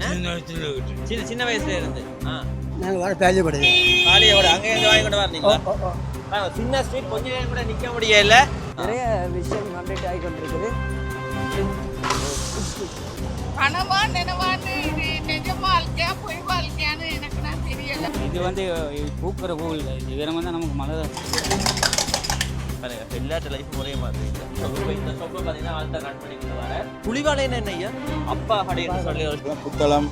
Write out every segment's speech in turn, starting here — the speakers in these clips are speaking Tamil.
சின்ன சின்ன சின்ன வயசுல இருந்து. நாங்கள் வர பேஜப்படுது காலியோட அங்கே இருந்து வாங்கி கொண்டு வரீங்களா சின்ன ஸ்ட்ரீட் கொஞ்ச நேரம் கூட நிக்க முடியல. நிறைய விஷயம் அப்டேட் ஆகி கொண்டிருக்குது. கனவா நினைவான்னு இது நிஜ வாழ்க்கையா பொய் வாழ்க்கையான்னு எனக்கு நான் தெரியல. இது வந்து பூக்கிற கோவில் இது வேற தான் நமக்கு மழை பாருங்க எல்லாத்த லைஃப் ஒரே மாதிரி இந்த காட் பண்ணிக்கிட்டு வர. புலிவாலைன்னு என்ன அப்பா கடைன்னு சொல்லி புத்தளம்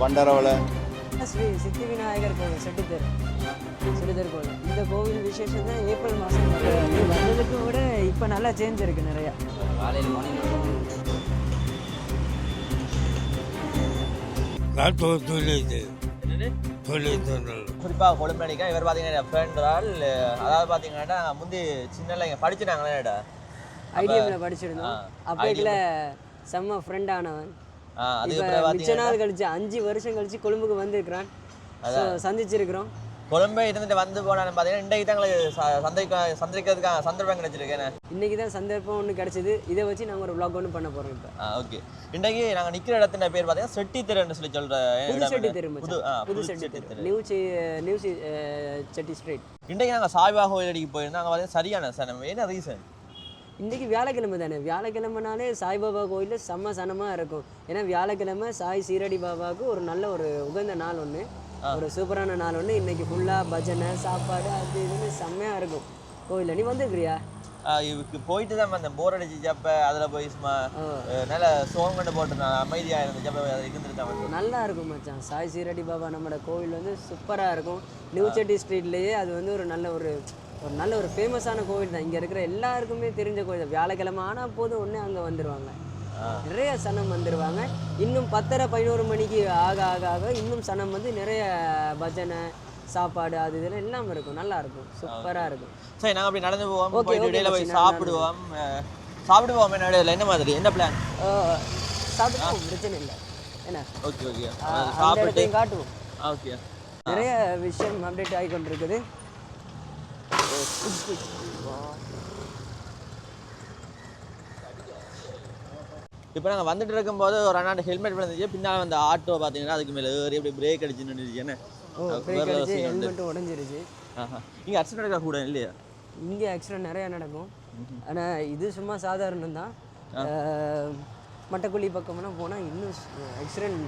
பண்டரவளை. ஸ்ரீ சித்தி விநாயகர் கோவில் செட்டித்தர். செட்டித்தர் கோவில். இந்த கோவில் விசேஷம் தான் ஏப்ரல் மாதம் வந்ததுக்கு விட இப்போ நல்லா சேஞ்ச் இருக்கு நிறையா. காலையில் மார்னிங் காட்டு தொழில் என்னது தொழில் தொழில் குறிப்பாக கொழும்படிக்கா இவர் பார்த்தீங்கன்னா ஃப்ரெண்டால் அதாவது பார்த்தீங்கன்னா முந்தி சின்னல இங்கே படிச்சுட்டாங்களேடா ஐடிஎம்ல படிச்சிருந்தோம். அப்போக்கில் செம்ம ஃப்ரெண்ட் ஆனவன். மிச்ச நாள் கழிச்சு அஞ்சு வருஷம் கழிச்சு கொழும்புக்கு வந்திருக்கிறான். சந்திச்சிருக்கிறோம். கொழும்பை இருந்துட்டு வந்து போனாலும் பார்த்தீங்கன்னா இன்றைக்கு தான் எங்களுக்கு சந்திக்க சந்திக்கிறதுக்காக சந்தர்ப்பம் கிடைச்சிருக்கேன் இன்னைக்கு தான் சந்தர்ப்பம் ஒன்று கிடச்சிது. இதை வச்சு நாங்கள் ஒரு vlog ஒன்று பண்ண போகிறோம் இப்போ. ஓகே. இன்றைக்கு நாங்கள் நிற்கிற இடத்துல பேர் பார்த்தீங்கன்னா செட்டி தெருன்னு சொல்லி சொல்கிற புது செட்டி தெரு புது செட்டி தெரு நியூ நியூ செட்டி ஸ்ட்ரீட் இன்றைக்கு நாங்கள் சாய்பா கோயிலடிக்கு போயிருந்தோம். அங்கே பார்த்தீங்கன்னா சரியான சனம். என்ன ரீசன் இன்னைக்கு வியாழக்கிழமை தானே. வியாழக்கிழமைனாலே சாய்பாபா கோயிலில் செம்ம சனமாக இருக்கும். ஏன்னா வியாழக்கிழமை சாய் சீரடி பாபாவுக்கு ஒரு நல்ல ஒரு உகந்த நாள் ஒன்று ஒரு சூப்பரான நாள் ஒன்று இன்னைக்கு ஃபுல்லாக பஜனை சாப்பாடு அது இதுன்னு செம்மையாக இருக்கும். கோயிலில். நீ வந்துருக்கிறியா? இதுக்கு போயிட்டு தான் அந்த போர் அடிச்சு ஜப்ப அதில் போய் சும்மா நல்ல சோகம் கொண்டு போட்டு நான் அமைதியாக இருந்த ஜப்ப இருந்துட்டு தான் வந்தேன். நல்லா இருக்கும் மச்சான். சாய் சீரடி பாபா நம்மளோட கோவில் வந்து சூப்பராக இருக்கும். நியூ செட்டி ஸ்ட்ரீட்லேயே அது வந்து ஒரு நல்ல ஒரு ஒரு நல்ல ஒரு ஃபேமஸான கோவில் தான். இங்கே இருக்கிற எல்லாருக்குமே தெரிஞ்ச கோவில் வியாழக்கிழமை ஆனால் போதும் ஒன்றே அங்கே வந்துடுவாங்க நிறைய சனம் வந்துடுவாங்க இன்னும் பத்தரை பதினோரு மணிக்கு ஆக ஆக ஆக இன்னும் சனம் வந்து நிறைய பஜனை சாப்பாடு அது இதெல்லாம் எல்லாம் இருக்கும். நல்லா இருக்கும். சூப்பராக இருக்கும். சரி நாங்கள் அப்படி நடந்து போவோம். okay, இடையில போய் சாப்பிடுவோம். சாப்பிடுவோம். என்ன என்ன மாதிரி? என்ன பிளான் சாப்பிட்டு பிரச்சனை இல்லை. என்ன? Okay okay. சாப்பிட்டு காட்டுவோம். ஓகே. நிறைய விஷயம் அப்டேட் ஆகி கொண்டிருக்குது இப்போ நாங்கள் வந்துட்டு இருக்கும்போது ஒரு அண்ணாண்ட ஹெல்மெட் விழுந்துச்சு. பின்னால் வந்து ஆட்டோ பார்த்தீங்கன்னா அதுக்கு மேலே ஏறி அப்படி பிரேக் அடிச்சு நின்றுச்சு. என்ன? ஓ பிரேக் அடிச்சு ஹெல்மெட்டும் உடஞ்சிருச்சு. இங்கே அக்சிடென்ட் எடுக்க கூட இல்லையா? இங்கே ஆக்சிடென்ட் நிறைய நடக்கும். ஆனால் இது சும்மா சாதாரணம் தான். மட்டக்குழி பக்கம்லாம் போனால் இன்னும் ஆக்சிடென்ட்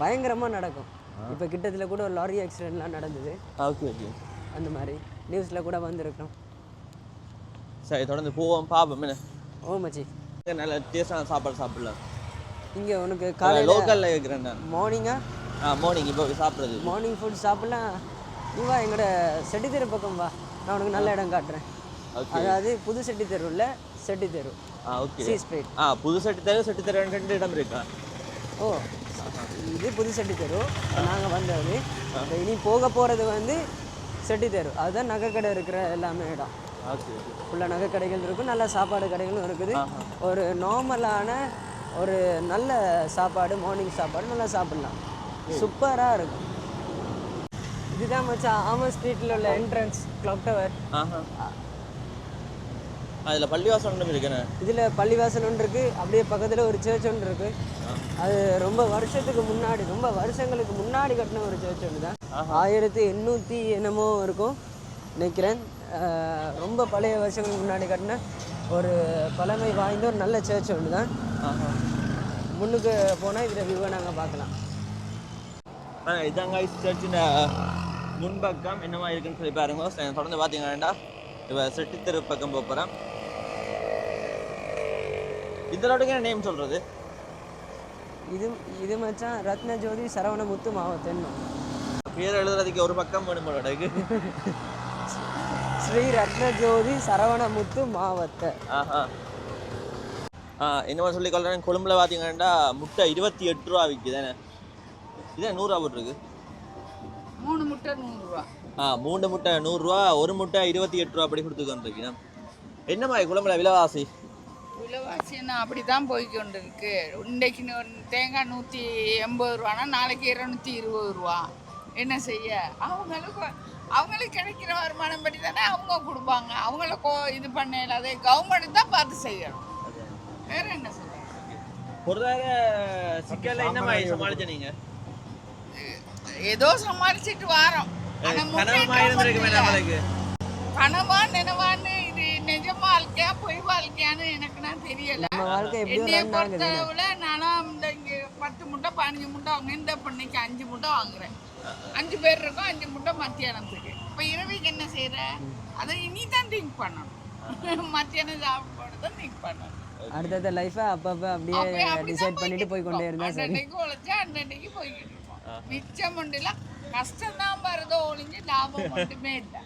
பயங்கரமாக நடக்கும். இப்போ கிட்டத்தில் கூட ஒரு லாரி ஆக்சிடென்ட்லாம் நடந்தது. ஓகே ஓகே அந்த மாதிரி. நியூஸில் கூட வந்திருக்கோம். சரி தொடர்ந்து போவோம் பார்ப்போம். என்ன? ஓ மச்சி. நல்ல டேஸ்டான சாப்பாடு சாப்பிடலாம். இங்கே உனக்கு காலையில் லோக்கலில் இருக்கிறேன் நான். மார்னிங்காக ஆ மார்னிங் இப்போ சாப்பிட்றது. மார்னிங் ஃபுட் சாப்பிடலாம். நீ வா எங்களோட செட்டித்தெரு பக்கம் வா. நான் உனக்கு நல்ல இடம் காட்டுறேன். அதாவது புது செட்டி தெருவில் செட்டி தெரு ஆ ஓகே சி ஸ்ட்ரீட் ஆ புது செட்டு தெரு செட்டு தெரு ரெண்டு இடம் இருக்கா? ஓ இது புது செட்டி தெரு நாங்கள் வந்தது. இனி போக போகிறது வந்து செட்டி தெரு அதுதான் நகைக்கடை இருக்கிற எல்லாமே இடம். ஃபுல்லாக நகை கடைகள் இருக்கும் நல்ல சாப்பாடு கடைகளும் இருக்குது. ஒரு நார்மலான ஒரு நல்ல சாப்பாடு மார்னிங் சாப்பாடு நல்லா சாப்பிடலாம். சூப்பராக இருக்கும். இதுதான் மச்சான் ஆமர் ஸ்ட்ரீட்டில் உள்ள என்ட்ரன்ஸ் கிளாக் டவர் அதில் பள்ளிவாசல் ஒன்றும் இருக்குண்ணே இதில் பள்ளிவாசல் ஒன்று இருக்குது அப்படியே பக்கத்தில் ஒரு சர்ச் ஒன்று இருக்குது அது ரொம்ப வருஷத்துக்கு முன்னாடி ரொம்ப வருஷங்களுக்கு முன்னாடி கட்டின ஒரு சர்ச் ஒன்று தான் ஆயிரத்தி எண்ணூற்றி என்னமோ இருக்கும் நினைக்கிறேன். ரொம்ப பழைய வருஷங்களுக்கு முன்னாடி கட்டின ஒரு பழமை வாய்ந்த ஒரு நல்ல சர்ச் ஒன்று தான். முன்னுக்கு போனால் இதில் வியூவை நாங்கள் பார்க்கலாம். இதாங்க சர்ச்சின் முன்பக்கம் என்னமா இருக்குன்னு சொல்லி பாருங்க. தொடர்ந்து பார்த்தீங்கன்னா இப்போ செட்டி தெரு பக்கம் போக போகிறேன் என்ன நேம் சொல்கிறது இது இது மச்சான் ரத்ன ஜோதி சரவணமுத்து மாவட்டன்னு பேர் எழுதுறதுக்கு ஒரு பக்கம் வேணும் போல ஸ்ரீ ரத்ன ஜோதி சரவணமுத்து ஆ என்னமா சொல்லி கொள்றேன் கொழும்புல பார்த்தீங்கன்னா முட்டை இருபத்தி எட்டு ரூபா விற்குதானே இதே நூறுரூவா போட்டிருக்கு. மூணு முட்டை நூறுரூவா ஆ மூணு முட்டை நூறுரூவா ஒரு முட்டை இருபத்தி எட்டு ரூபா அப்படி கொடுத்துக்கொண்டிருக்கீங்க என்னம்மா குழம்புல விலைவாசி? விலைவாசி என்ன அப்படி தான் போய்க்கொண்டு இருக்கு இன்றைக்கு நூ- தேங்காய் நூற்றி எண்பது ரூபானா நாளைக்கு இருநூத்தி இருபது ரூபா. என்ன செய்ய? அவங்களுக்கு அவங்களுக்கு கிடைக்கிற வருமானம் படி தானே அவங்க கொடுப்பாங்க. அவங்கள கோ இது பண்ண இல்லாத கவர்மெண்ட் தான் பார்த்து செய்யணும். வேற என்ன சொல்றாங்க பொருளாதார சிக்கல்ல என்ன மாதிரி சமாளிச்ச நீங்க? ஏதோ சமாளிச்சிட்டு வாரோம். கனவு கனவா நினைவான்னு இது நிஜ வாழ்க்கையா பொய் வாழ்க்கையான்னு எனக்கு நான் தெரியல. என்னைய பொறுத்தளவுல நானும் இந்த இங்க பத்து முட்டை பதினஞ்சு முட்டை வாங்க இந்த பண்ணைக்கு அஞ்சு முட்டை வாங்குறேன். அஞ்சு பேர் இருக்கோம் அஞ்சு முட்டை மத்தியானத்துக்கு. இப்போ இரவுக்கு என்ன செய்யற அதை இனி தான் திங்க் பண்ணணும். மத்தியானம் சாப்பிட தான் திங்க் பண்ணணும். அடுத்தடுத்த லைஃபை அப்பப்போ அப்படியே டிசைட் பண்ணிட்டு போய் கொண்டே இருந்தா சரி. அன்னன்னைக்கு உழைச்சா அன்னன்னைக்கு போய்கிட்டு இருக்கோம். மிச்சம் உண்டுல கஷ்டம் தான் வருதோ ஒழிஞ்சு லாபம் மட்டுமே இல்லை.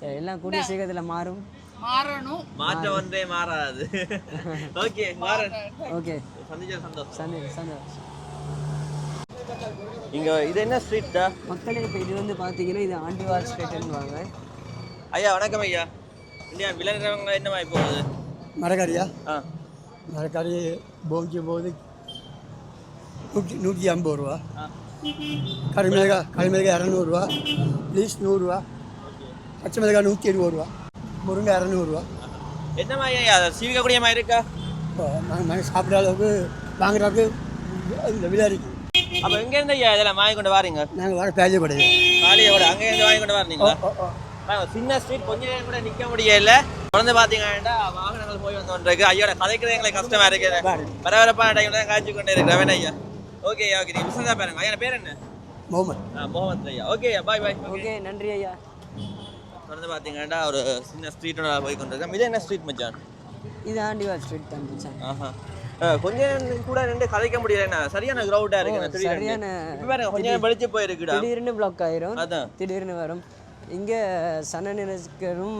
சரி எல்லாம் கூடிய சீக்கிரத்தில் மாறும். மாறணும். மாற்றம் வந்தே மாறாது. ஓகே மாறன். ஓகே சந்திச்ச சந்தோஷம். சந்தோஷம் சந்தோஷம் இங்க இது என்ன ஸ்ட்ரீட்டா மக்களே இப்போ இது வந்து பார்த்தீங்கன்னா இது ஆண்டிவால் ஸ்ட்ரீட்னு வாங்க. ஐயா வணக்கம் ஐயா. இந்தியா விளையாடுறவங்க என்ன மாதிரி போகுது? மரக்கறியா ஆ. மரக்கறி போகிக்கும் போது நூற்றி நூற்றி ஐம்பது ரூபா. ஆ. கறிமிளகாய் கறிமிளகாய் இரநூறுவா லீஸ் நூறுரூவா பச்சை மிளகாய் நூற்றி இருபது ரூபா. முருங்கை இரநூறுவா என்ன மாதிரி சீவிக்கக்கூடிய மாதிரி இருக்கா? நாங்கள் நாங்கள் சாப்பிட்ற அளவுக்கு வாங்குற அளவுக்கு விலை இருக்குது அப்ப எங்க இருந்து ஐயா இதெல்லாம் வாங்கி கொண்டு வாரீங்க? நாங்கள் வர பேஜ் கிடையாது காலியோட அங்க இருந்து வாங்கி கொண்டு வரீங்களா? சின்ன ஸ்ட்ரீட் கொஞ்ச நேரம் கூட நிக்க முடியல. தொடர்ந்து பாத்தீங்கன்னா வாகனங்கள் போய் வந்து கொண்டிருக்கு. ஐயோட கதைக்கிறது எங்களுக்கு கஷ்டமா இருக்கு. பரபரப்பான டைம்ல தான் காய்ச்சி கொண்டே இருக்கிறேன் ஐயா. ஓகே ஐயா ஓகே நீங்க பிசினஸ் பாருங்க. ஐயா பேர் என்ன? முகமது. ஆ, முகமது ஐயா. ஓகே பாய் பாய் ஓகே நன்றி ஐயா. தொடர்ந்து பாத்தீங்கன்னா ஒரு சின்ன ஸ்ட்ரீட்டோட போய் கொண்டிருக்கேன். இது என்ன ஸ்ட்ரீட் மச்சான்? இது ஆண்டிவால் ஸ்ட்ரீட் தான் அஹ், கொஞ்ச நேரம் கூட ரெண்டு கதைக்க முடியல சரியான கிரௌடா இருக்கு சரியான இப்ப பாருங்க கொஞ்ச நேரம் வெளிச்சு போயிருக்குடா. திடீர்னு பிளாக் ஆயிரும். அதான். திடீர்னு வரும். இங்கே சன நெருக்கரும்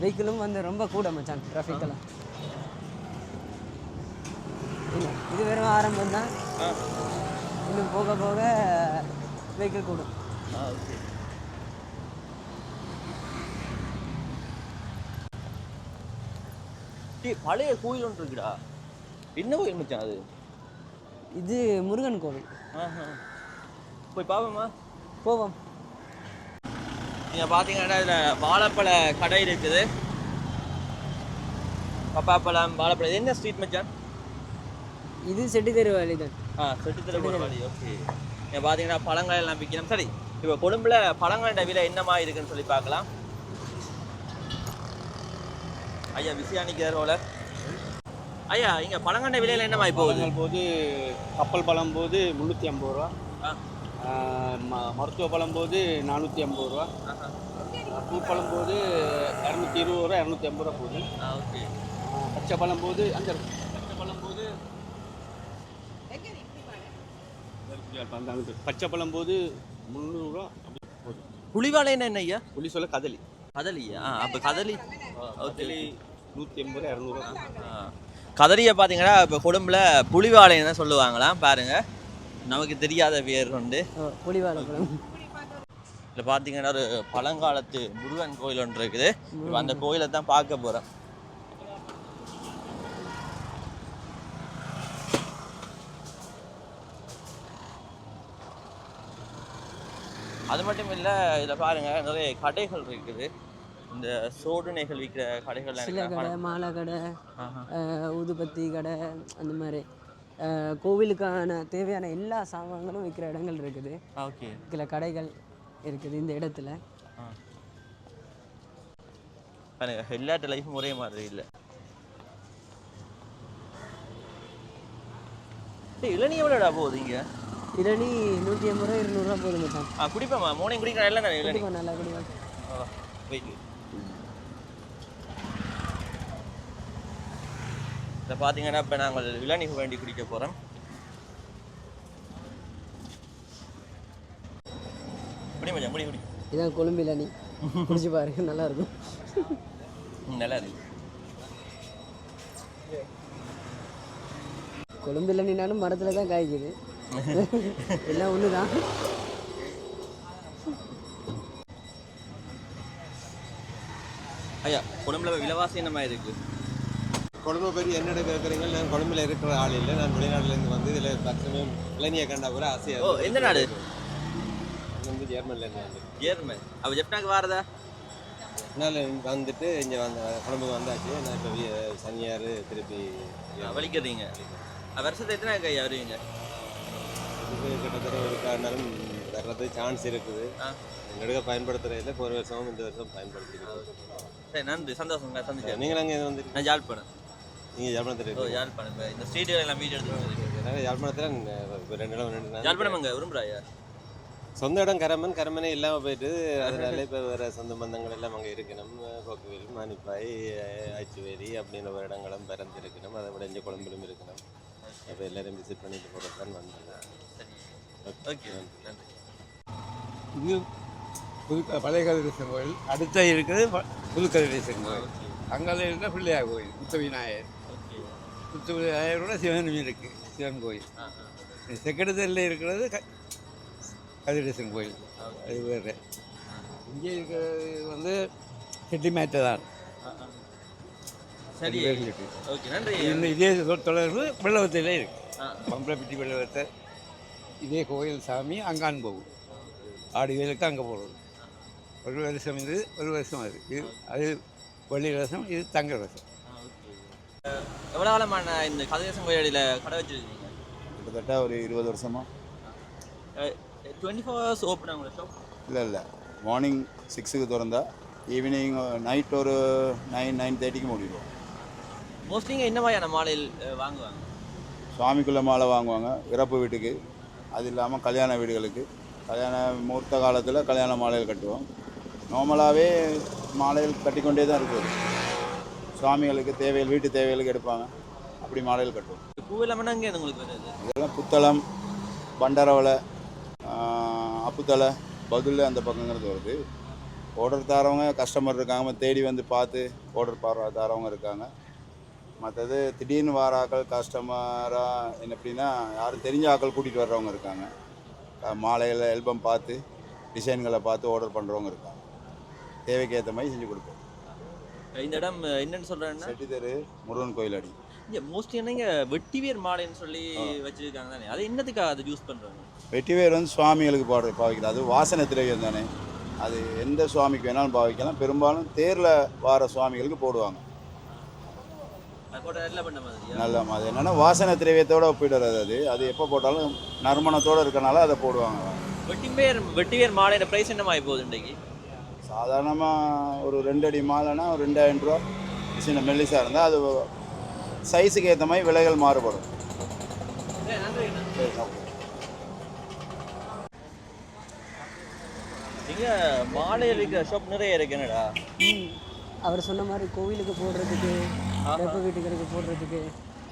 வெஹிக்கிளும் வந்து ரொம்ப கூட மச்சான் டிராஃபிக்கெல்லாம் இது வெறும் ஆரம்பம் தான். இன்னும் போக போக வெஹிக்கிள் கூடும். ஆ, டேய், பழைய கோயில் ஒன்று இருக்குடா என்ன கோயில் மச்சான் அது? இது முருகன் கோவில். போய் பாப்போமா போவோம். நீங்க பாத்தீங்கன்னா இதுல வாழைப்பழ கடை இருக்குது. பப்பாப்பழம் வாழைப்பழம். இது என்ன ஸ்ட்ரீட் மச்சான்? இது செட்டி தெரு வழி தான் ஆ செட்டித்தலை வழி ஓகே. நீங்க பாத்தீங்கன்னா பழங்கள் எல்லாம் விற்கணும். சரி இப்போ கொழும்புல பழங்களோட விலை என்னமா இருக்குன்னு சொல்லி பார்க்கலாம் ஐயா விசியா நிற்கிறார் போல ஐயா இங்க பழங்கண்ட விலையில என்னமா பழங்கள் போது கப்பல் பழம் போது முந்நூற்றி ஐம்பது ரூபா. மருத்துவ பழம் போது நானூற்றி ஐம்பது ரூபா. பூப்பழம் போது இரநூத்தி இருபது ரூபா இரநூத்தி ஐம்பது ரூபா போகுது. ஓகே. பச்சை பழம் போது அந்த பச்சை பழம் போது. பச்சை பழம் போது முந்நூறுரூவா அப்படி போகுது. புலிவாலை என்ன ஐயா? புளி சொல்ல கதலி. கதலியா? ஆ அப்போ கதலி கதலி நூற்றி எண்பது இரநூறுவா. கதலியை பார்த்தீங்கன்னா இப்போ கொழும்புல புலிவாழைன்னு தான் சொல்லுவாங்களாம் பாருங்க. நமக்கு தெரியாத பேர் உண்டு. புலிவாழைப்பழம் இதில் பார்த்தீங்கன்னா ஒரு பழங்காலத்து முருகன் கோயில் ஒன்று இருக்குது. இப்போ அந்த கோயிலை தான் பார்க்க போகிறோம் அது மட்டும் இல்லை இதில் பாருங்க நிறைய கடைகள் இருக்குது. இந்த சோடுனைகள் விற்கிற கடைகள் சில கடை மாலை கடை ஊதுபத்தி கடை அந்த மாதிரி. கோவிலுக்கான தேவையான எல்லா சாமான்களும் விற்கிற இடங்கள் இருக்குது. ஓகே. சில கடைகள் இருக்குது இந்த இடத்துல. பாருங்க எல்லாட்ட லைஃப்பும் ஒரே மாதிரி இல்லை. இளநீ எவ்வளோடா போகுது இங்கே? இளநீ நூற்றி ஐம்பது ரூபா இருநூறுவா போதும் மச்சான். ஆ குடிப்பேம்மா மார்னிங் குடிக்கிற எல்லாம் இளநீ? குடிப்பா நல்லா குடிப்பா வெயிட். இதை பார்த்தீங்கன்னா இப்போ நாங்கள் இளநீ வேண்டி குடிக்க போகிறோம் குடி மச்சான் குடி குடி. இதான் கொழும்பு இளநீ. குடிச்சு பாருங்க நல்லா இருக்கும் நல்லா இருக்கு கொழும்பு இளநீனாலும் மரத்தில் தான் காய்க்குது. எல்லாம் ஒன்று தான் ஐயா குடும்பல விலைவாசி என்ன மாதிரி இருக்கு? கொழும்பு பெரிய என்னோட கேட்குறீங்க நான் கொழும்புல இருக்கிற ஆள் இல்லை. நான் வெளிநாட்டுலேருந்து வந்து இதில் தற்சமயம் இளநியை கண்டா கூட ஆசையாக ஓ எந்த நாடு? வந்து ஜெர்மன்லேருந்து வந்து ஜேர்மன். அப்போ ஜெப்னாக்கு வாரதா? அதனால் வந்துட்டு இங்கே வந்த கொழும்புக்கு வந்தாச்சு. நான் இப்போ சனியார் திருப்பி வலிக்கிறீங்க வருஷத்துக்கு எத்தனை வருவீங்க? இது கிட்டத்தட்ட ஒரு காரணம் வர்றது சான்ஸ் இருக்குது. எங்களுக்கு பயன்படுத்துறதுல இப்போ ஒரு வருஷமும் இந்த வருஷம் பயன்படுத்திக்கிறோம் சரி நன்றி. சந்தோஷம் சந்திச்சேன் நீங்கள் அங்கே வந்து நான் யாழ்ப்பாணம். நீங்கள் யாழ்ப்பாணத்தில் ஓ இருக்கீங்க. யாழ்ப்பாணம். இந்த ஸ்ட்ரீட்டுகள் எல்லாம் வீடியோ எடுத்து யாழ்ப்பாணத்தில் ரெண்டு இடம் ரெண்டு யாழ்ப்பாணம் அங்கே விரும்புகிறாயா சொந்த இடம் கரமன் கரமனே இல்லாமல் போயிட்டு அதனால இப்போ வேறு சொந்த பந்தங்கள் எல்லாம் அங்கே இருக்கணும். கொக்குவில் மானிப்பாய் ஆச்சுவேரி அப்படின்ற ஒரு இடங்களும் பிறந்து இருக்கணும் அதை விட இங்கே குழம்பிலும் இருக்கணும். அப்போ எல்லாரும் விசிட் பண்ணிட்டு போகிறது தான் வந்தேன். ஓகே நன்றி. புது பழைய கதிரேசன் கோயில் அடுத்த இருக்குது ப- புது கதிரேசன் கோயில். அங்கே இருக்கிற பிள்ளையார் கோயில் முத்த விநாயகர் முத்த விநாயகரோட சிவனும் இருக்கு சிவன் கோயில். செக்கடத்தில் இருக்கிறது க கதிரேசன் கோயில். அது வேறு. இங்கே இருக்கிறது வந்து செட்டிமேட்டை தான். சரி. ஓகே நன்றி. இதே தொடர்பு வெள்ளவத்திலே இருக்கு. ஆ. பம்பளப்பிட்டி வெள்ளவத்தை. இதே கோயில் சாமி அங்கான் போகும். ஆடி வேலுக்கு அங்கே போகிறது ஒரு வருஷம் இது ஒரு வருஷம் அது. இது அது வெள்ளி ரசம் இது தங்க ரசம் எவ்வளோ காலமான இந்த கதிரேசன் கோயிலில் கடை வச்சிருக்கீங்க? கிட்டத்தட்ட ஒரு இருபது வருஷமா. Twenty four hours open shop இல்லை இல்லை. மார்னிங் சிக்ஸுக்கு திறந்தா ஈவினிங் நைட் ஒரு நைன் நைன் தேர்ட்டிக்கு மூடிடுவோம். மோஸ்ட்லி இங்கே என்ன மாதிரியான மாலையில் வாங்குவாங்க? சுவாமிக்குள்ள மாலை வாங்குவாங்க இறப்பு வீட்டுக்கு. அது இல்லாமல் கல்யாண வீடுகளுக்கு. கல்யாண முகூர்த்த காலத்தில் கல்யாண மாலைகள் கட்டுவோம். நார்மலாகவே மாலைகள் கட்டிக்கொண்டே தான் இருக்குது சுவாமிகளுக்கு தேவைகள் வீட்டு தேவைகளுக்கு எடுப்பாங்க. அப்படி மாலைகள் கட்டுவோம். பூ இல்லாமல் அங்கே உங்களுக்கு இதெல்லாம் புத்தளம் பண்டரவலை அப்புத்தலை பதுல் அந்த பக்கங்கிறது வருது. ஆர்டர் தரவங்க கஸ்டமர் இருக்காங்க தேடி வந்து பார்த்து ஆர்டர் பாரு தரவங்க இருக்காங்க. மற்றது திடீர்னு வர ஆக்கள் கஸ்டமராக என்ன எப்படின்னா யாரும் தெரிஞ்ச ஆக்கள் கூட்டிகிட்டு வர்றவங்க இருக்காங்க. மாலைகளை ஆல்பம் பார்த்து டிசைன்களை பார்த்து ஆர்டர் பண்ணுறவங்க இருக்காங்க. தேவைக்கு ஏற்ற மாதிரி செஞ்சு கொடுப்போம். இந்த இடம் என்னன்னு சொல்கிறேன்னா செட்டி தெரு முருகன் கோயில் அடி. இங்கே மோஸ்ட்லி என்னங்க வெட்டிவேர் மாலைன்னு சொல்லி வச்சிருக்காங்க தானே? அது என்னத்துக்காக அதை யூஸ் பண்ணுறாங்க வெட்டிவேர் வந்து சுவாமிகளுக்கு பாடு பாவிக்கலாம் அது வாசனை திரவியம் தானே. அது எந்த சுவாமிக்கு வேணாலும் பாவிக்கலாம். பெரும்பாலும் தேரில் வார சுவாமிகளுக்கு போடுவாங்க. நல்ல என்னென்னா வாசனை திரவியத்தோட ஒப்பிடுறது அது. அது எப்போ போட்டாலும் நறுமணத்தோடு இருக்கனால அதை போடுவாங்க. வெட்டிவேர் வெட்டிவேர் மாலையோட ப்ரைஸ் என்னமாகி போகுது இன்றைக்கு? சாதாரணமாக ஒரு ரெண்டு அடி மாலைனா ஒரு ரெண்டாயிரம் ரூபா. சின்ன மெல்லிசாக இருந்தால் அது சைஸுக்கு ஏற்ற மாதிரி விலைகள் மாறுபடும். சரி, okay. இங்கே மாலை இருக்கிற ஷாப் நிறைய இருக்கு என்னடா. அவர் சொன்ன மாதிரி கோவிலுக்கு போடுறதுக்கு வெப்ப வீட்டுகளுக்கு போடுறதுக்கு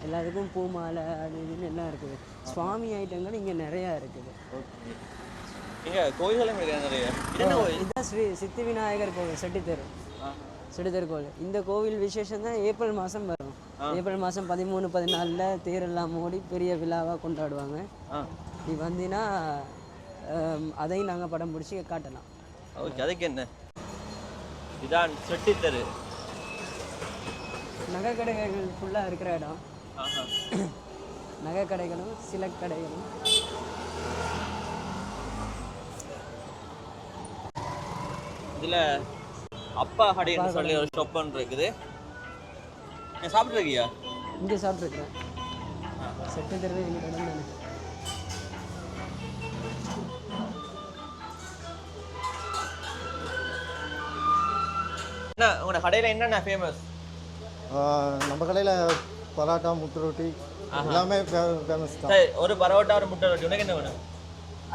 எல்லாத்துக்கும் பூ மாலை அது இதுன்னு எல்லாம் இருக்குது. சுவாமி ஐட்டங்கள் இங்கே நிறையா இருக்குது. இங்கே கோயில்களும் நிறைய. இதுதான் ஸ்ரீ சித்தி விநாயகர் கோவில் செட்டித்தெரு. செட்டித்தெரு கோவில். இந்த கோவில் விசேஷம் தான் ஏப்ரல் மாதம் வரும். ஏப்ரல் மாதம் பதிமூணு பதினாலில் தேரெல்லாம் ஓடி பெரிய விழாவாக கொண்டாடுவாங்க. நீ வந்தீங்கன்னா அதையும் நாங்கள் படம் பிடிச்சி காட்டலாம். ஓகே அதுக்கு என்ன? இதான் செட்டித்தரு. நகை கடைகள் ஃபுல்லாக இருக்கிற இடம். நகை கடைகளும் சில கடைகளும். இதில் அப்பா கடைன்னு சொல்லி ஒரு ஷாப் இருக்குது. சாப்பிட்ருக்கியா இங்கே சாப்பிட்ருக்குறேன் செட்டித்தெரு எங்கள் இடம் தானே என்ன உங்களோட கடையில் என்னென்ன ஃபேமஸ் நம்ம கடையில் பரோட்டா முட்டை ரொட்டி எல்லாமே ஃபேமஸ் தான். சரி ஒரு பரோட்டா ஒரு முட்டை ரொட்டி. உனக்கு என்ன வேணும்?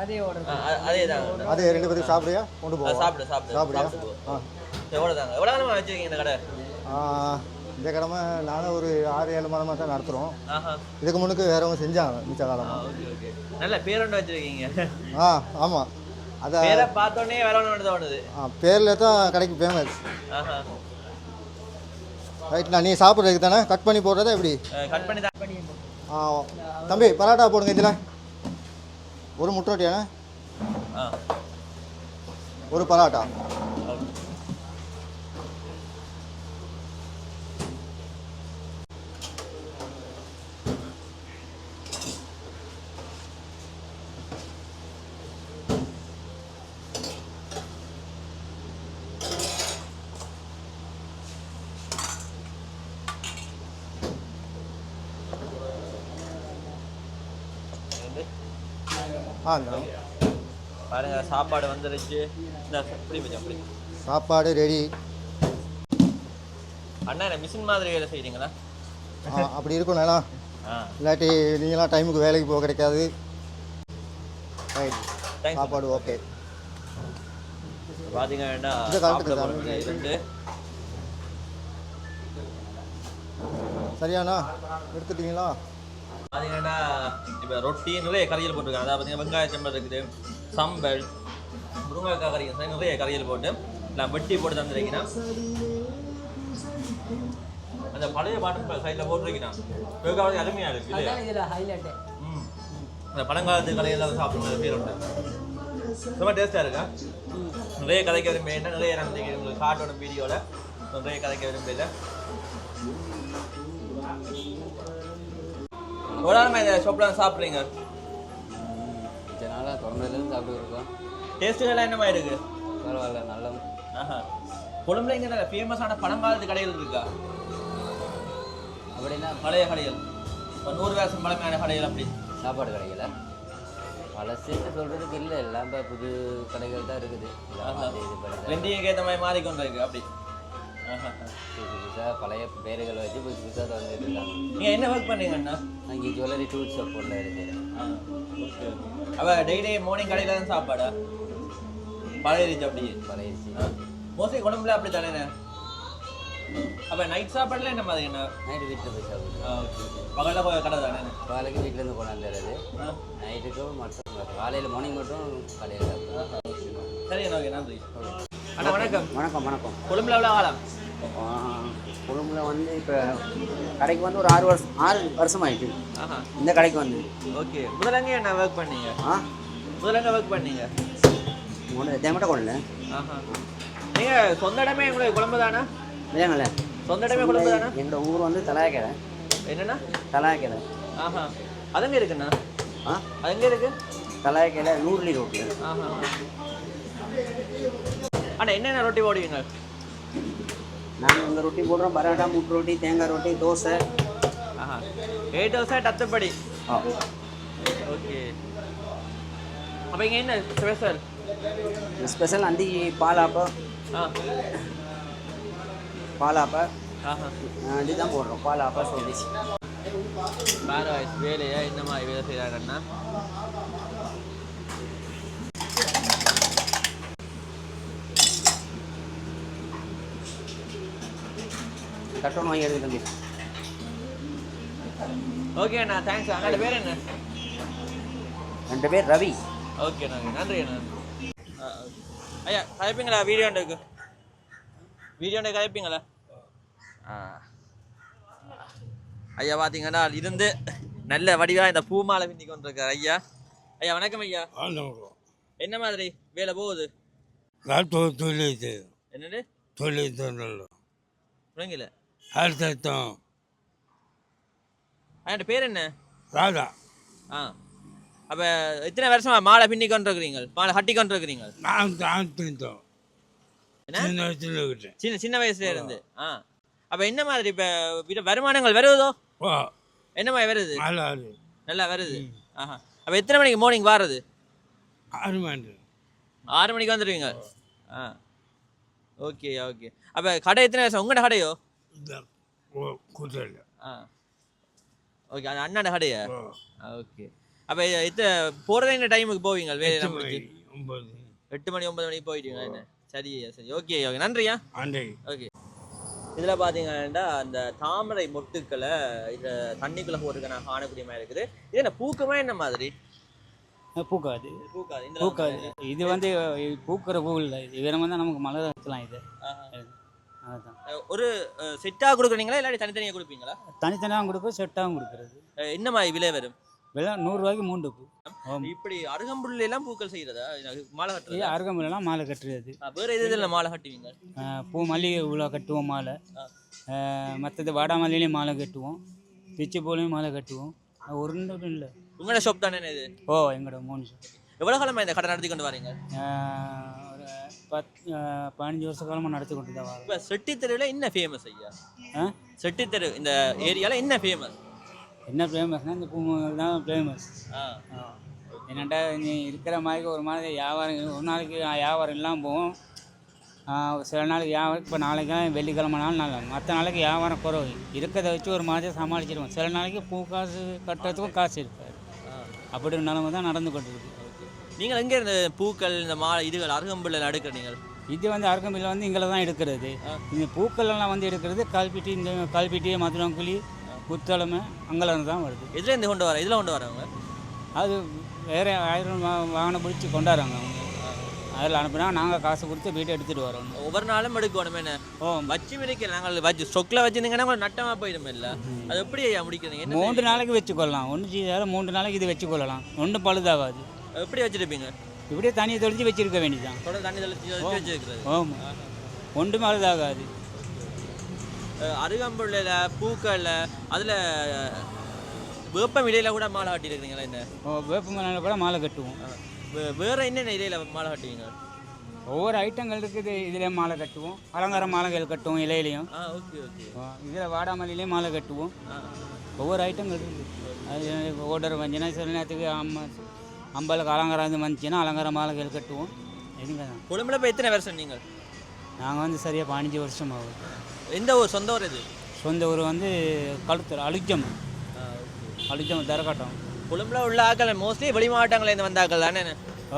அதே ஆர்டர் ஆ, அதே தான். அது ரெண்டு பேரும் சாப்பிடுறியா? கொண்டு ஆ, போவோம் சாப்பிடு சாப்பிடு போ. ஆ. எவ்வளோ தாங்க எவ்வளோ காலமாக வச்சுருக்கீங்க இந்த கடை? ஆ, இந்த கிழமை நானும் ஒரு ஆறு ஏழு மாதமாக தான் நடத்துகிறோம் இதுக்கு முன்னுக்கு வேறவங்க செஞ்சாங்க மிச்ச ஆ காலமாக ஓகே ஓகே. நல்ல பேரொண்டு வச்சுருக்கீங்க. ஆ ஆமாம் அதை பேரை பார்த்தோன்னே வேற ஒன்று தோணுது பேரில் தான் கடைக்கு ஃபேமஸ் ஆஹா ரைட் நான் நீ சாப்பிட்றதுக்கு தானே? கட் பண்ணி போடுறதா எப்படி? கட் பண்ணி தான் ஆ தம்பி பரோட்டா போடுங்க இதில். ஒரு முட்டை ரொட்டியாண்ணே? ஒரு பரோட்டா. ஆ பாருங்க சாப்பாடு வந்துருச்சு. இப்படி கொஞ்சம் அப்படி. சாப்பாடு ரெடி. அண்ணா என்ன மிஷின் மாதிரி வேலை செய்றீங்களா? அப்படி இருக்கணும்னா ஆ. இல்லாட்டி நீங்களாம் டைமுக்கு வேலைக்கு போக கிடைக்காது. சாப்பாடு ஓகே. இருந்து சரியாண்ணா எடுத்துட்டீங்களா? பாத்தீங்கன்னா இப்போ ரொட்டி நிறைய கறிகள் போட்டிருக்காங்க. அதாவது பார்த்தீங்கன்னா வெங்காய சம்பல் இருக்குது சம்பல் முருங்கைக்காய் கறி இருக்குது. நிறைய கறிகள் போட்டு நான் வெட்டி போட்டு தந்துருக்கிறேன். அந்த பழைய பாட்டு சைடில் போட்டிருக்கிறேன். வெங்காயம் அருமையாக இருக்கு ஹைலைட்டு ம். இந்த பழங்காலத்து கடையெல்லாம் சாப்பிடுறது பேர் உண்டு. ரொம்ப டேஸ்ட்டாக இருக்கா? நிறைய கதைக்க விரும்புகிறேன் நிறைய நான் உங்களுக்கு காட்டோட வீடியோவில் நிறைய கதைக்க விரும்புகிறேன் எவ்வளோ நேரமா இந்த ஷாப்பில் சாப்பிட்றீங்க. கொஞ்ச நாளாக தொடர்ந்துலேருந்து சாப்பிட்டு இருக்கோம். டேஸ்ட்டுகள்லாம் என்னமா இருக்கு? பரவாயில்ல நல்ல ஆஹா. கொழும்புல இங்கே ஃபேமஸான பழங்காலத்து கடைகள் இருக்கா? அப்படின்னா பழைய கடைகள். இப்போ நூறு வருஷம் பழமையான கடைகள் அப்படி. சாப்பாடு கிடைக்கல பழசுன்னு சொல்கிறதுக்கு இல்லை எல்லாம் இப்போ புது கடைகள் தான் இருக்குது. வெண்டியும் ஏற்ற மாதிரி மாறிக்கொண்டு இருக்கு அப்படி. புதுசு புதுசாக பழைய பேர்கள் வச்சு புதுசு புதுசாக திறந்துட்டு இருக்காங்க. நீங்க என்ன ஒர்க் பண்ணீங்கண்ணா அங்கே ஜுவல்லரி டூல் ஷாப் போல இருக்கிறேன் அவ டெய்லி மார்னிங் கடையில தான் சாப்பாடா? பழையிருச்சு அப்படி பழையசி மோஸ்ட்லி குழம்புல அப்படி தானே அப்ப நைட் சாப்பாடுல என்ன மாதிரி என்ன? நைட்டு வீட்டில் போய் சாப்பிடுவோம் பகல்ல போய் கடை தானே? காலைக்கு வீட்டிலேருந்து கொண்டாந்துறது ஆ. நைட்டுக்கு மட்டும் காலையில் மார்னிங் மட்டும் கடையில் சாப்பிடுவோம் சரி ஓகே நன்றி அண்ணா வணக்கம். வணக்கம் வணக்கம். கொழும்புல எவ்வளோ காலம் கொழும்புல வந்து இப்போ கடைக்கு வந்து ஒரு ஆறு வருஷம் ஆறு வருஷம் ஆயிட்டு இந்த கடைக்கு வந்து. ஓகே. முதலங்க என்ன ஒர்க் பண்ணீங்க? ஆ? முதலங்க ஒர்க் பண்ணீங்க? ஒன்று தேமட்ட கொள்ள ஆஹா. நீங்க சொந்த இடமே உங்களுக்கு குழம்பு தானே? இல்லைங்கள. சொந்த இடமே குழம்பு தானே? எங்களோட ஊர் வந்து தலாயக்கரை. என்னண்ணா? தலாயக்கரை. ஆஹா. அதங்க இருக்குண்ணா? ஆ? அதங்க இருக்கு? தலாயக்கரை நூறுலி ரோட்டில் ஆஹா. அண்ணா என்னென்ன ரொட்டி போடுவீங்க? நாங்கள் இந்த ரொட்டி போடுறோம். பரோட்டா முட்டை ரொட்டி தேங்காய் ரொட்டி தோசை. ஆஹா. எயிட் தௌசண்ட் டத்தப்படி? ஓகே. அப்போ இங்கே என்ன ஸ்பெஷல் ஸ்பெஷல் அந்தி பாலாப்பம். ஆ. பாலாப்பா ஆஹா. இதுதான் போடுறோம். பாலாப்பா சொல்லிச்சு வேறு வயசு வேலையா இந்த மாதிரி வேலை செய்கிறாங்கன்னா கட்டணம் வாங்கி தம்பி. ஓகே அண்ணா தேங்க்ஸ் அண்ணா. பேர் என்ன? ரெண்டு பேர் ரவி. ஓகே அண்ணா நன்றி அண்ணா. ஐயா கதைப்பீங்களா? வீடியோண்டுக்கு வீடியோண்டு கதைப்பீங்களா? ஆ. ஐயா பார்த்தீங்கன்னா இருந்து நல்ல வடிவாக இந்த பூ மாலை பின்னி கொண்டிருக்கார். ஐயா ஐயா வணக்கம் ஐயா. என்ன மாதிரி வேலை போகுது? தொழில் என்னது? தொழில் தொழில் புரியுங்கல அர்த்தம் அவன் பேர் என்ன? ராதா. ஆ. அப்போ எத்தனை வருஷமா மாலை பின்னி கொண்டிருக்கிறீங்க மாலை கட்டி கொண்டிருக்கிறீங்க நான் தின்ட்டோம் என்ன? சின்ன வயசுல சின்ன சின்ன வயசுல இருந்து. ஆ. அப்போ என்ன மாதிரி இப்போ வருமானங்கள் வருதோ? ஓ. என்ன மாதிரி வருது? நல்லா இருக்கு நல்லா வருது. ஆஹா. அப்போ எத்தனை மணிக்கு மார்னிங் வாரது? ஆறு மணி ஆறு மணிக்கு வந்துடுவீங்க. ஆ. Okay okay. அப்போ கடை எத்தனை வருஷம்? உங்களோட கடையோ? இந்த ஆ. ஓகே அண்ணாட கடையா? ஓகே. அப்போ எத்தனை போகிறதே இந்த டைமுக்கு போவீங்க முடிச்சு மணி ஒன்பது. எட்டு மணி ஒன்பது மணிக்கு போயிட்டீங்க என்ன? சரியா சரி. Okay okay. நன்றியா? ஆண்டை ஓகே. இதில் பார்த்தீங்கன்னா அந்த தாமரை மொட்டுக்களை இந்த தண்ணிக்குள்ளே போட்டுக்க நான் காணக்கூடிய மாதிரி இருக்குது. இது என்ன பூக்குமா என்ன மாதிரி? பூக்காது. பூக்காது. பூக்காது. இது வந்து பூக்கிற பூ இல்லை. இது வேற தான் நமக்கு மழை வைக்கலாம் இது. ஒரு செட்டாக கொடுக்குறீங்களா? இல்லாட்டி தனித்தனியாக கொடுப்பீங்களா? தனித்தனியாகவும் கொடுக்கும் செட்டாகவும் கொடுக்குறது. என்ன மாதிரி விலை வரும்? விலை நூறுரூவாய்க்கு மூன்று பூ. இப்படி அருகம்புல்ல எல்லாம் பூக்கள் செய்யறதா? இது மாலை கட்டுறதா? அருகம்புலாம் மாலை கட்டுறது. வேற எது இதில் மாலை கட்டுவீங்க? பூ மல்லிகை பூவில் கட்டுவோம் மாலை. மற்றது வாடாமல்லிலையும் மாலை கட்டுவோம். பிச்சி பூலையும் மாலை கட்டுவோம். ஒரு இல்லை. உங்களோட ஷாப் தானே இது? ஓ எங்களோட மூணு shop. எவ்வளோ காலமா இந்த கடை நடத்தி கொண்டு வரீங்க? பத் பதினஞ்சு வருஷ காலமாக நடத்தி கொண்டு தான் வரோம் இப்போ செட்டித்தெருவில் என்ன ஃபேமஸ் ஐயா? ஆ? செட்டித்தெரு இந்த ஏரியாவில் என்ன ஃபேமஸ் என்ன ஃபேமஸ்னால் இந்த பூ தான் ஃபேமஸ் ஆ. என்னட்டா நீ இருக்கிற மாதிரி ஒரு மாதிரி வியாபாரம் ஒரு நாளைக்கு வியாபாரம் இல்லாமல் போகும். சில நாளைக்கு வியாபாரம் இப்போ நாளைக்கு வெள்ளிக்கிழமை நாள் நல்ல மற்ற நாளைக்கு வியாபாரம் குறைவு. இருக்கிறத வச்சு ஒரு மாதிரி சமாளிச்சிருவோம் சில நாளைக்கு பூ காசு கட்டுறதுக்கும் காசு இருக்காது. அப்படி நிலைமை தான் நடந்து கொண்டு இருக்கு நீங்கள் எங்கே இந்த பூக்கள் இந்த மா இதுகள் அருகம்புல்ல அடுக்கிற நீங்கள்? இது வந்து அருகம்பில் வந்து இங்கே தான் எடுக்கிறது. இந்த பூக்கள் எல்லாம் வந்து எடுக்கிறது கல்பிட்டி இந்த கல்பிட்டி மதுரங்குழி புத்தளமை அங்கெல்லாம் தான் வருது. எதுல இருந்து கொண்டு வர இதில் கொண்டு வரவங்க? அது வேறு ஆயிரம் வாகனம் பிடிச்சி கொண்டாடுறாங்க அவங்க. அதில் அனுப்புனா நாங்கள் காசு கொடுத்து வீட்டை எடுத்துகிட்டு வரோம். ஒவ்வொரு நாளும் எடுக்கணும் என்ன? ஓ. வச்சு மிதிக்க நாங்கள் வச்சு ஸ்டொக்கில் வச்சுருந்தீங்கன்னா கொஞ்சம் நட்டமாக போயிடும் இல்லை? அது எப்படி முடிக்கிறீங்க மூன்று நாளைக்கு வச்சுக்கொள்ளலாம். ஒன்று மூன்று நாளைக்கு இது வச்சுக்கொள்ளலாம். ஒன்றும் பழுதாகாது? எப்படி வச்சிருப்பீங்க? இப்படியே தண்ணியை தெளித்து வச்சிருக்க வேண்டியதுதான். தொடர்ந்து தண்ணி தெளிச்சு வச்சு வச்சிருக்கிறது. ஆமாம் ஒன்றும் பழுதாகாது அருகம்புல்ல பூக்கள்ல அதில் வேப்பம் இலையில கூட மாலை கட்டி இருக்கிறீங்களா என்ன? ஓ வேப்பமலையில் கூட மாலை கட்டுவோம். வேற என்னென்ன இலையில மாலை கட்டுவீங்க? ஒவ்வொரு ஐட்டங்கள் இருக்குது. இதில் மாலை கட்டுவோம். அலங்கார மாலைகள் கட்டுவோம் இலையிலையும். Okay okay. இதில் வாடாமல்லிலையும் மாலை கட்டுவோம். ஒவ்வொரு ஐட்டங்கள் இருக்குது. அது ஓர்டர் வந்துச்சுன்னா சில நேரத்துக்கு அம்மா அம்பலுக்கு அலங்காரம் இது வந்துச்சுன்னா அலங்கார மாலைகள் கட்டுவோம். எதுங்க? தான் கொழும்புல போய் எத்தனை வருஷம் நீங்கள் நாங்கள் வந்து சரியாக பதினஞ்சு வருஷம் ஆகுது. எந்த ஊர்? சொந்த ஊர் இது சொந்த ஊர் வந்து கழுத்தூர் அழுஜம் அழுஜம் தரக்காட்டம் கொழும்புல உள்ள ஆக்கள் மோஸ்ட்லி வெளி மாவட்டங்கள்லேருந்து வந்தாக்கள் தானே?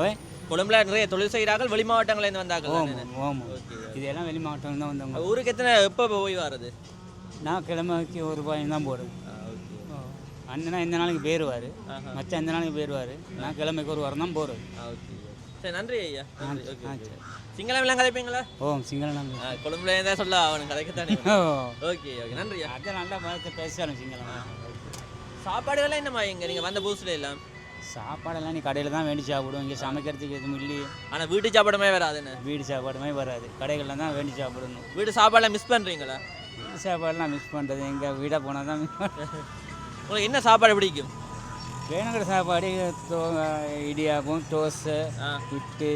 ஓய் கொழும்புல நிறைய தொழில் செய்கிறார்கள் வெளி மாவட்டங்கள்லேருந்து வந்தாக்கள் தானே? ஓமம் ஓமம் இதெல்லாம் வெளி மாவட்டம் தான் வந்தவங்க. ஊருக்கு எத்தனை எப்போ போய் வர்றது? நான் கிழமைக்கு ஒரு ரூபாய் தான் போடுறது அண்ணனா எந்த நாளைக்கு போயிடுவார் மச்சான் எந்த நாளைக்கு போயிடுவார் நான் கிழமைக்கு ஒரு வாரம் தான் போகிறது சரி நன்றி ஐயா. சிங்களம் எல்லாம் கதைப்பீங்களா? ஓ சிங்கள நம்பி ஆ, கொழும்புல இருந்தா சொல்ல? அவனுக்கு கதைக்கத்தானே ஓகே ஓகே. நன்றி ஐயா. அதை நல்லா பார்த்து பேசுகிறோம் சிங்களம் சாப்பாடுகள்லாம் என்னம்மா இங்கே? நீங்கள் வந்த புதுசுல எல்லாம்? சாப்பாடெல்லாம் நீ கடையில் தான் வேண்டி சாப்பிடுவோம். இங்கே சமைக்கிறதுக்கு எதுவும் இல்லையே. ஆனால் வீட்டு சாப்பாடுமே வராதுன்னு வீடு சாப்பாடுமே வராது. கடைகளில் தான் வேண்டி சாப்பிடணும். வீட்டு சாப்பாடுலாம் மிஸ் பண்ணுறீங்களா வீடு சாப்பாடுலாம் மிஸ் பண்ணுறது எங்கள் வீடாக போனால் தான் miss பண்றது. உங்களுக்கு என்ன சாப்பாடு பிடிக்கும்? வேணுங்கிற சாப்பாடு தோ இடியாப்பம் தோசை. புட்டு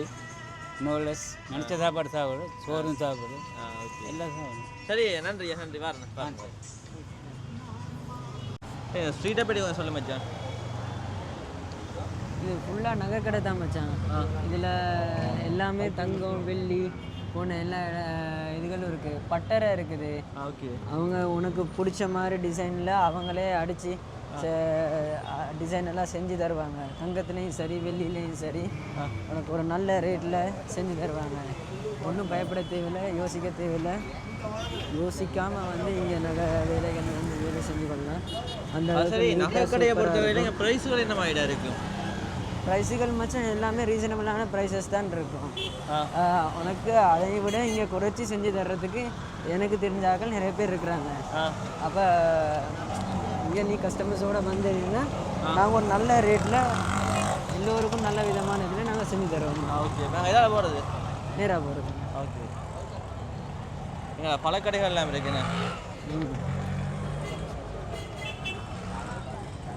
நூலஸ் நினச்ச சாப்பாடு சாப்பிடு சோறும் சாப்பிடு. ஆ ஓகே. எல்லாம் சாப்பிடும் சரி நன்றி நன்றி. வரேன் ஸ்ட்ரீட்டை பற்றி கொஞ்சம் சொல்லு மச்சான். இது ஃபுல்லாக நகைக்கடை தான் மச்சான். இதில் எல்லாமே தங்கம் வெள்ளி போன எல்லா இதுகளும் இருக்குது பட்டறை இருக்குது. ஓகே. அவங்க உனக்கு பிடிச்ச மாதிரி டிசைனில் அவங்களே அடித்து டிசைன் எல்லாம் செஞ்சு தருவாங்க. தங்கத்துலேயும் சரி வெள்ளிலையும் சரி உனக்கு ஒரு நல்ல ரேட்டில் செஞ்சு தருவாங்க. ஒன்றும் பயப்பட தேவையில்லை யோசிக்க தேவையில்லை. யோசிக்காமல் வந்து இங்கே நகை வேலைகள் வந்து வேலை செஞ்சு கொள்ளலாம். அந்த சரி. அளவுக்கு நகை neat ஆ கடையை super ஆ பொறுத்தவரையில இருக்கும். ப்ரைஸுகள் என்ன மாதிரிடா இருக்கும் ப்ரைஸுகள் மச்சான் எல்லாமே ரீசனபிளான ப்ரைஸஸ் தான் இருக்கும். உனக்கு அதை விட இங்கே குறைச்சி செஞ்சு தர்றதுக்கு எனக்கு தெரிஞ்ச ஆட்கள் நிறைய பேர் இருக்கிறாங்க. அப்போ இங்கே நீ கஸ்டமர்ஸோட வந்தீங்கன்னா நாங்கள் ஒரு நல்ல ரேட்டில் எல்லோருக்கும் நல்ல விதமான இதில் நாங்கள் செஞ்சு தருவோம். ஓகே நாங்கள் எதாவது போகிறது நேராக போகிறது ஓகே பல கடைகள் எல்லாம் இருக்குண்ணே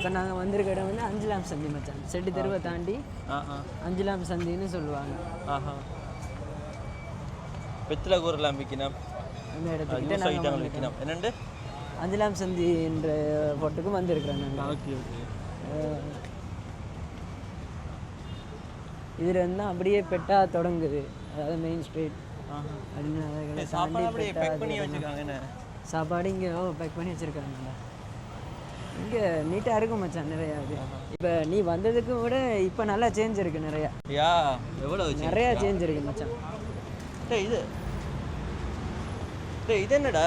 இப்போ நாங்கள் வந்திருக்க இடம் வந்து அஞ்சுலாம் சந்தி மச்சான். செட்டி தெருவை தாண்டி அஞ்சுலாம் சந்தின்னு சொல்லுவாங்க. ஆஹா. கூரெல்லாம் விற்கணும் அந்த இடத்துக்கிட்ட விற்கணும் என்னண்டு? அஞ்சுலாம் சந்தி என்ற போட்டுக்கு வந்திருக்கிறோம் நாங்கள் ஓகே ஓகே. இதுல இருந்து அப்படியே பெட்டா தொடங்குது. அதாவது மெயின் ஸ்ட்ரீட் அப்படின்னு சாப்பாடு இங்கே பேக் பண்ணி வச்சிருக்காங்க. இங்கே நீட்டாக இருக்கும் மச்சான் நிறையா இது. இப்போ நீ வந்ததுக்கு விட இப்போ நல்லா சேஞ்ச் இருக்கு நிறையா. யா எவ்வளோ நிறையா சேஞ்ச் இருக்கு மச்சான். டேய் இது. டேய் இது என்னடா?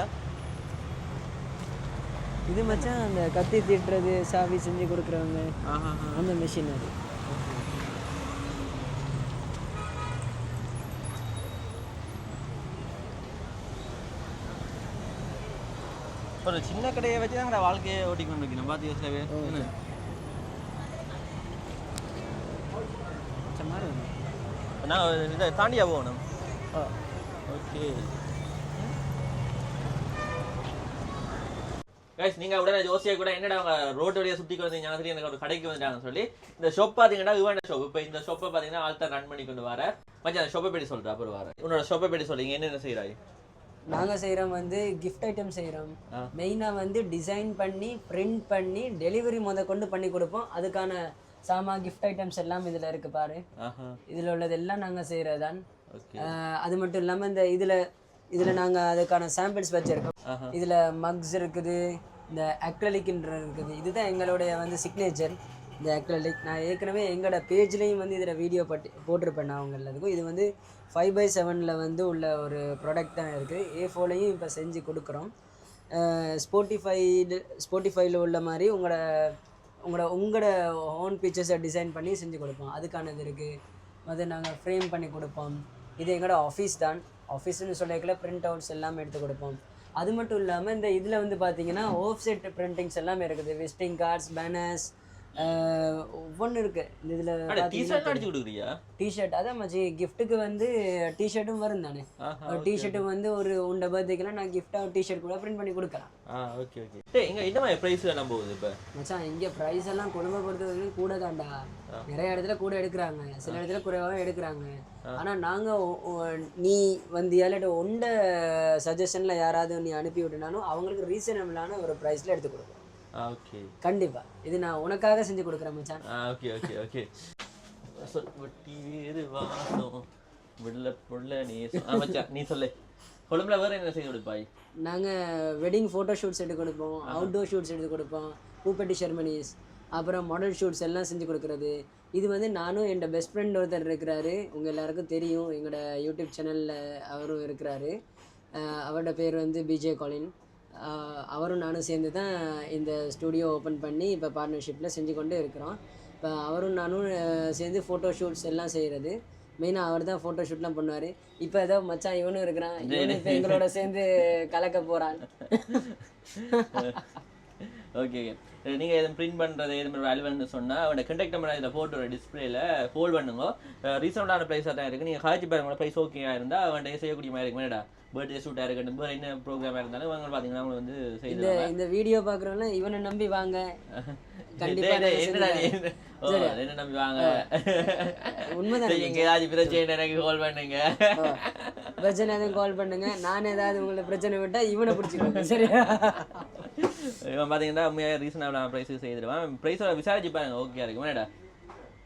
இது மச்சான் அந்த கத்தி தீட்டுறது சாவி செஞ்சு கொடுக்குறவங்க. அந்த மிஷின் அது. ஒரு சின்ன கடையை வச்சு தான் வாழ்க்கையை ஓட்டிக்கொண்டு இருக்கணும் பார்த்து இருக்கு. நான் இதை தாண்டியா போகணும்? ஓகே. கைஸ் நீங்க உடனே ஜோசியா கூட என்னடா அவங்க ரோட்டு வழியா சுத்தி வந்து ஞாபகம் எனக்கு ஒரு கடைக்கு வந்துட்டாங்கன்னு சொல்லி இந்த ஷாப் பாத்தீங்கன்னா இவன் ஷாப் இப்போ இந்த ஷாப்பை பாத்தீங்கன்னா ஆள்தான் ரன் பண்ணி கொண்டு வர. மச்சான் ஷாப்பை பற்றி சொல்றா அப்புறம் வர. உன்னோட ஷாப்பை பற்றி சொல்லுங்க என்னென்ன செய்யறாய் நாங்கள் செய்கிறோம் வந்து கிஃப்ட் ஐட்டம் செய்கிறோம் ஆ. மெயினாக வந்து டிசைன் பண்ணி பிரிண்ட் பண்ணி டெலிவரி முத கொண்டு பண்ணி கொடுப்போம். அதுக்கான சாமா கிஃப்ட் ஐட்டம்ஸ் எல்லாம் இதில் இருக்குது பாரு. இதில் உள்ளதெல்லாம் நாங்கள் செய்கிறது தான் ஓகே அது மட்டும் இல்லாமல் இந்த இதில் இதில் நாங்கள் அதுக்கான சாம்பிள்ஸ் வச்சுருக்கோம். இதில் மக்ஸ் இருக்குது இந்த அக்ரலிக்ன்ற இருக்குது. இதுதான் எங்களுடைய வந்து சிக்னேச்சர் இந்த அக்ரலிக் நான் ஏற்கனவே எங்களோட பேஜ்லேயும் வந்து இதில் வீடியோ பட்டி போட்டிருப்பேன் நான் அவங்க எல்லாத்துக்கும் இது வந்து ஃபைவ் பை செவனில் வந்து உள்ள ஒரு ப்ராடக்ட் தான் இருக்குது ஏ ஃபோலையும் இப்போ செஞ்சு கொடுக்குறோம். ஸ்போட்டிஃபைடு ஸ்போட்டிஃபைல உள்ள மாதிரி உங்களோட உங்களோட உங்களோட ஓன் பிக்சர்ஸை டிசைன் பண்ணி செஞ்சு கொடுப்போம். அதுக்கானது இருக்குது அது நாங்கள் ஃப்ரேம் பண்ணி கொடுப்போம். இது எங்களோட ஆஃபீஸ் தான். ஆஃபீஸ்னு சொல்லிக்கல பிரிண்ட் அவுட்ஸ் எல்லாமே எடுத்து கொடுப்போம். அது மட்டும் இல்லாமல் இந்த இதில் வந்து பார்த்தீங்கன்னா ஆஃப் செட் பிரிண்டிங்ஸ் எல்லாமே இருக்குது. விசிட்டிங் கார்ட்ஸ் பேனர்ஸ் ஒவ்வொன்று இருக்குது இந்த அட டிஷர்ட் இதில் அடிச்சு கொடுக்குறியா? டிஷர்ட் அதான் மச்சி கிஃப்ட்டுக்கு வந்து டிஷர்ட்டும் வரும் தானே? ஆஹா, ஒரு okay, டிஷர்ட்டு வந்து ஒரு உண்ட பர்த்டேக்கெல்லாம் நான் கிஃப்டாக டிஷர்ட் கூட பிரிண்ட் பண்ணி கொடுக்கலாம். ஆ ஓகே ஓகே டேய் இங்க என்ன மாதிரி பிரைஸ் எல்லாம் போகுது இப்போ? மச்சான் இங்கே ப்ரைஸ் எல்லாம் குடும்ப பொறுத்த வரைக்கும் கூட தான்டா நிறைய இடத்துல கூட எடுக்கிறாங்க. சில இடத்துல குறைவாக எடுக்கிறாங்க. ஆனால் நாங்கள் நீ வந்தியா இல்லாட்டி உண்ட சஜஷனில் யாராவது நீ அனுப்பி விட்டுனாலும் அவங்களுக்கு ரீசனபிளான ஒரு ப்ரைஸில் எடுத்து ஆ ஓகே கண்டிப்பாக இது நான் உனக்காக செஞ்சு கொடுக்குறேன் மச்சான். ஓகே ஓகே ஓகே சொல் வட்டி வேறு வாசம். விடல புள்ள நீ ஆ மச்சான் நீ சொல்லு. கொழும்புல வேற என்ன செய்து கொடுப்பாய்? நாங்கள் வெட்டிங் ஃபோட்டோ ஷூட்ஸ் எடுத்து கொடுப்போம் அவுட்டோர் ஷூட்ஸ் எடுத்து கொடுப்போம் பூப்பட்டி செர்மனிஸ் அப்புறம் மாடல் ஷூட்ஸ் எல்லாம் செஞ்சு கொடுக்குறது. இது வந்து நானும் என்னோட பெஸ்ட் ஃப்ரெண்ட் ஒருத்தர் இருக்கிறாரு. உங்கள் எல்லாருக்கும் தெரியும். எங்களோட யூடியூப் சேனலில் அவரும் இருக்கிறாரு. அவரோட பேர் வந்து பிஜே காலின் அவரும் நானும் சேர்ந்து தான் இந்த ஸ்டுடியோ ஓப்பன் பண்ணி இப்போ பார்ட்னர்ஷிப்பில் செஞ்சு கொண்டு இருக்கிறோம். இப்போ அவரும் நானும் சேர்ந்து ஃபோட்டோ ஷூட்ஸ் எல்லாம் செய்கிறது மெயினாக அவர் தான் ஃபோட்டோ ஷூட்லாம் பண்ணுவார். இப்போ ஏதோ மச்சான் இவனும் இருக்கிறான். இவனும் இப்போ எங்களோட சேர்ந்து கலக்க போகிறான் ஓகே ஓகே நீங்கள் எதுவும் பிரிண்ட் பண்ணுறது எது மாதிரி வேல்யூன்னு சொன்னால் அவனோட கண்டக்ட் நம்பர் இதில் போட்டு டிஸ்பிளேல ஃபோல்ட் பண்ணுங்க. ரீசெண்டான ப்ரைஸாக தான் இருக்குது நீங்கள் காய்ச்சி பாருங்க ப்ரைஸ் ஓகேயா இருந்தால் அவன்கிட்ட செய்யக்கூடிய மாதிரி இருக்கு மேடா பர்த்டே ஷூட்டாக இருக்கட்டும் வேறு என்ன ப்ரோக்ராமாக இருந்தாலும் அவங்க பார்த்தீங்கன்னா அவங்க வந்து இந்த இந்த வீடியோ பார்க்குறவங்க இவனை நம்பி வாங்க. என்ன- நம்பி வாங்க? உண்மைதானே இங்க ஏதாச்சும் பிரச்சனை எனக்கு கால் பண்ணுங்க. பிரச்சனை எதுவும் கால் பண்ணுங்க. நான் ஏதாவது உங்களுக்கு பிரச்சனை விட்டா இவனை பிடிச்சிக்கோங்க சரியா? இவன் பார்த்தீங்கன்னா உண்மையாக ரீசனபிளான ப்ரைஸுக்கு செய்திருவான். ப்ரைஸோட விசாரிச்சு பாருங்க ஓகே இருக்கு மேடா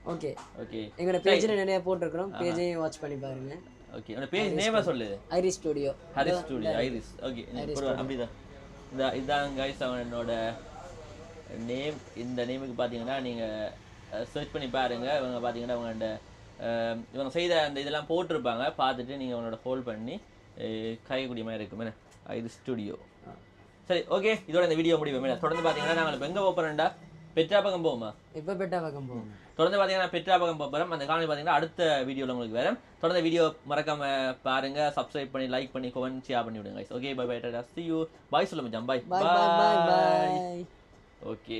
ஓகே ஓகே எங்களோட பேஜில் நிறைய போட்டிருக்கிறோம். பேஜையும் வாட்ச் பண்ணி பாருங்க. ஓகே உன்னோட பேஜ் நேமா சொல்லு Iris studio Harris studio Iris okay அப்படிதான். இந்த இதான் கைஸ் அவனோட நேம் இந்த நேமுக்கு பார்த்தீங்கன்னா நீங்கள் சர்ச் பண்ணி பாருங்க. இவங்க பார்த்தீங்கன்னா அவங்களோட இவங்க செய்த அந்த இதெல்லாம் போட்டிருப்பாங்க. பார்த்துட்டு நீங்கள் அவனோட ஹோல்ட் பண்ணி அஹ், கரையக்கூடிய மாதிரி இருக்கும். என்ன? ஐரிஸ் ஸ்டுடியோ சரி ஓகே இதோட இந்த வீடியோ முடிவு மேடம் தொடர்ந்து பார்த்தீங்கன்னா நாங்கள் இப்போ எங்கே போகிறோம்டா பெட்ரா பக்கம் போவோமா? இப்போ பெட்டா பக்கம் போகும் தொடர்ந்து பார்த்தீங்கன்னா பெட்ரா பக்கம் போகிறோம் அந்த காணொலி பார்த்தீங்கன்னா அடுத்த வீடியோவில் உங்களுக்கு வேறு தொடர்ந்து வீடியோ மறக்காம பாருங்க. சப்ஸ்கிரைப் பண்ணி லைக் பண்ணி கமெண்ட் ஷேர் பண்ணி விடுங்க ஓகே பை பை டாடா சி யூ பாய் சொல்ல மச்சான். பாய் பாய் பாய் பாய் பாய் ஓகே